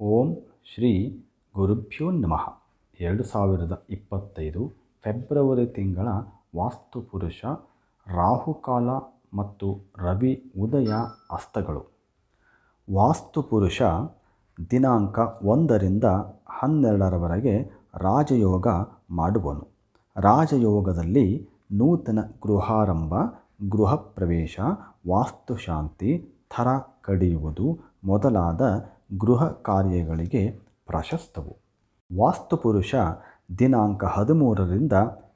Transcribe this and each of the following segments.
ಓಂ ಶ್ರೀ ಗುರುಭ್ಯೋ ನಮಃ. ಎರಡು ಸಾವಿರದ ಇಪ್ಪತ್ತೈದು ಫೆಬ್ರವರಿ ತಿಂಗಳ ವಾಸ್ತುಪುರುಷ ರಾಹುಕಾಲ ಮತ್ತು ರವಿ ಉದಯ ಅಸ್ತಗಳು. ವಾಸ್ತುಪುರುಷ ದಿನಾಂಕ ಒಂದರಿಂದ ಹನ್ನೆರಡರವರೆಗೆ ರಾಜಯೋಗ ಮಾಡುವನು. ರಾಜಯೋಗದಲ್ಲಿ ನೂತನ ಗೃಹಾರಂಭ ಗೃಹ ಪ್ರವೇಶ ವಾಸ್ತುಶಾಂತಿ ಥರ ಕಡಿಯುವುದು ಮೊದಲಾದ ಗೃಹ ಕಾರ್ಯಗಳಿಗೆ ಪ್ರಶಸ್ತವು. ವಾಸ್ತುಪುರುಷ ದಿನಾಂಕ ಹದಿಮೂರರಿಂದ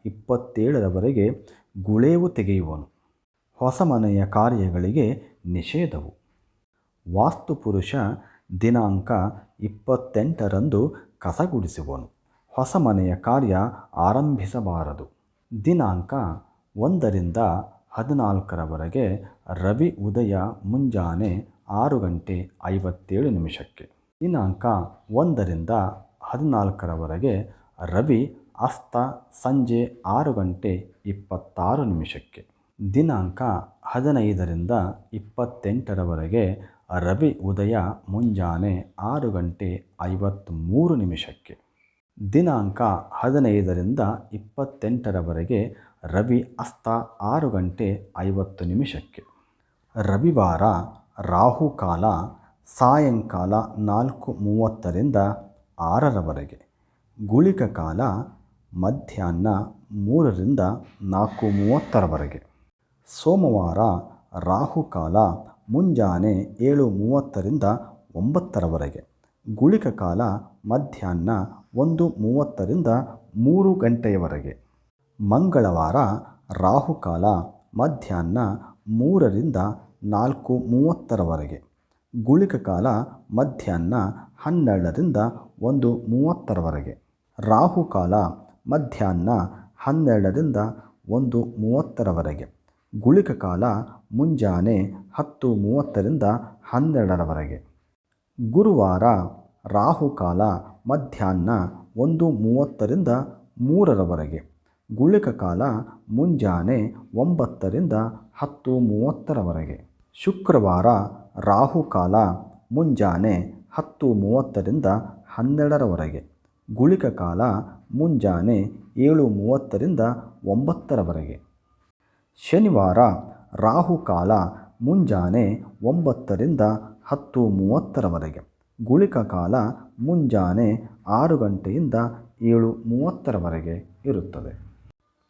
ಇಪ್ಪತ್ತೇಳರವರೆಗೆ ಗುಳೇವು ತೆಗೆಯುವನು. ಹೊಸ ಮನೆಯ ಕಾರ್ಯಗಳಿಗೆ ನಿಷೇಧವು. ವಾಸ್ತುಪುರುಷ ದಿನಾಂಕ ಇಪ್ಪತ್ತೆಂಟರಂದು ಕಸಗುಡಿಸುವನು. ಹೊಸ ಮನೆಯ ಕಾರ್ಯ ಆರಂಭಿಸಬಾರದು. ದಿನಾಂಕ ಒಂದರಿಂದ ಹದಿನಾಲ್ಕರವರೆಗೆ ರವಿ ಉದಯ ಮುಂಜಾನೆ ಆರು ಗಂಟೆ ಐವತ್ತೇಳು ನಿಮಿಷಕ್ಕೆ. ದಿನಾಂಕ ಒಂದರಿಂದ ಹದಿನಾಲ್ಕರವರೆಗೆ ರವಿ ಅಸ್ತ ಸಂಜೆ ಆರು ಗಂಟೆ ಇಪ್ಪತ್ತಾರು ನಿಮಿಷಕ್ಕೆ. ದಿನಾಂಕ ಹದಿನೈದರಿಂದ ಇಪ್ಪತ್ತೆಂಟರವರೆಗೆ ರವಿ ಉದಯ ಮುಂಜಾನೆ ಆರು ಗಂಟೆ ಐವತ್ತ್ಮೂರು ನಿಮಿಷಕ್ಕೆ. ದಿನಾಂಕ ಹದಿನೈದರಿಂದ ಇಪ್ಪತ್ತೆಂಟರವರೆಗೆ ರವಿ ಅಸ್ತ ಆರು ಗಂಟೆ ಐವತ್ತು ನಿಮಿಷಕ್ಕೆ. ರವಿವಾರ ರಾಹುಕಾಲ ಸಾಯಂಕಾಲ ನಾಲ್ಕು ಮೂವತ್ತರಿಂದ ಆರರವರೆಗೆ. ಗುಳಿಕ ಕಾಲ ಮಧ್ಯಾಹ್ನ ಮೂರರಿಂದ ನಾಲ್ಕು ಮೂವತ್ತರವರೆಗೆ. ಸೋಮವಾರ ರಾಹುಕಾಲ ಮುಂಜಾನೆ ಏಳು ಮೂವತ್ತರಿಂದ ಒಂಬತ್ತರವರೆಗೆ. ಗುಳಿಕ ಕಾಲ ಮಧ್ಯಾಹ್ನ ಒಂದು ಮೂವತ್ತರಿಂದ ಮೂರು ಗಂಟೆಯವರೆಗೆ. ಮಂಗಳವಾರ ರಾಹುಕಾಲ ಮಧ್ಯಾಹ್ನ ಮೂರರಿಂದ ನಾಲ್ಕು ಮೂವತ್ತರವರೆಗೆ. ಗುಳಿಕ ಕಾಲ ಮಧ್ಯಾಹ್ನ ಹನ್ನೆರಡರಿಂದ ಒಂದು ಮೂವತ್ತರವರೆಗೆ. ರಾಹುಕಾಲ ಮಧ್ಯಾಹ್ನ ಹನ್ನೆರಡರಿಂದ ಒಂದು ಮೂವತ್ತರವರೆಗೆ. ಗುಳಿಕ ಕಾಲ ಮುಂಜಾನೆ ಹತ್ತು ಮೂವತ್ತರಿಂದ ಹನ್ನೆರಡರವರೆಗೆ. ಗುರುವಾರ ರಾಹುಕಾಲ ಮಧ್ಯಾಹ್ನ ಒಂದು ಮೂವತ್ತರಿಂದ ಮೂರರವರೆಗೆ. ಗುಳಿಕ ಕಾಲ ಮುಂಜಾನೆ ಒಂಬತ್ತರಿಂದ ಹತ್ತು ಮೂವತ್ತರವರೆಗೆ. ಶುಕ್ರವಾರ ರಾಹುಕಾಲ ಮುಂಜಾನೆ ಹತ್ತು ಮೂವತ್ತರಿಂದ ಹನ್ನೆರಡರವರೆಗೆ. ಗುಳಿಕ ಕಾಲ ಮುಂಜಾನೆ ಏಳು ಮೂವತ್ತರಿಂದ ಒಂಬತ್ತರವರೆಗೆ. ಶನಿವಾರ ರಾಹುಕಾಲ ಮುಂಜಾನೆ ಒಂಬತ್ತರಿಂದ ಹತ್ತು ಮೂವತ್ತರವರೆಗೆ. ಗುಳಿಕ ಕಾಲ ಮುಂಜಾನೆ ಆರು ಗಂಟೆಯಿಂದ ಏಳು ಮೂವತ್ತರವರೆಗೆ ಇರುತ್ತದೆ.